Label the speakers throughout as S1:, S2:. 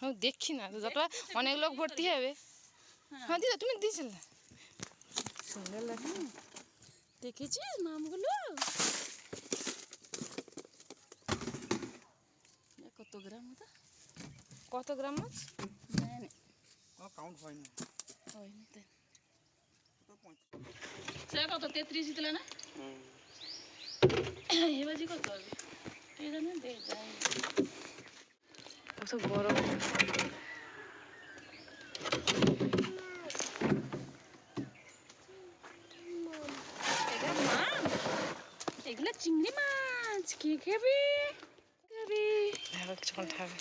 S1: আমি দেখছি না যতটা অনেক লোক ভর্তি হবে হ্যাঁ দিদা তুমি দিয়েছিলে সুন্দর লাগছে
S2: দেখেছিস মামগুলো দেখ কত গ্রাম ওটা
S1: কত গ্রাম মাছ
S2: জানি
S3: কোনো কাউন্ট হয়নি
S2: হয়নি তাই সেটা কত তেত্রিশ দিলে না এবাজি কত হবে
S1: কত বড়
S2: এগুলো চিংড়ি মাছ। কে খাবি? খাবি।
S1: দেখো কিছুক্ষণ থাকবে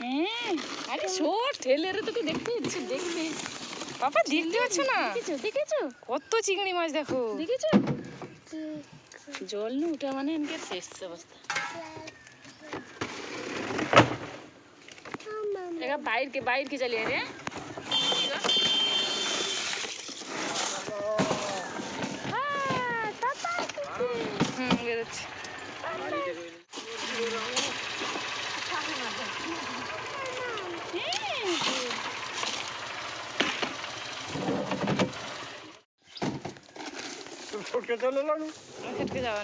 S2: হ্যাঁ। আরে দেখতে দিচ্ছে দেখবি।
S1: বাবা দেখতে পাচ্ছ না?
S2: দেখেছ দেখেছ?
S1: কত চিংড়ি মাছ দেখো।
S2: দেখেছ? জল না উঠা মানে এনকে শেষ অবস্থা। जाएगा बाहर के बाहर के
S1: चले
S3: रहे हाँ, हाँ,
S1: हम्म, छोड़ के
S2: चले लगू
S3: जाओ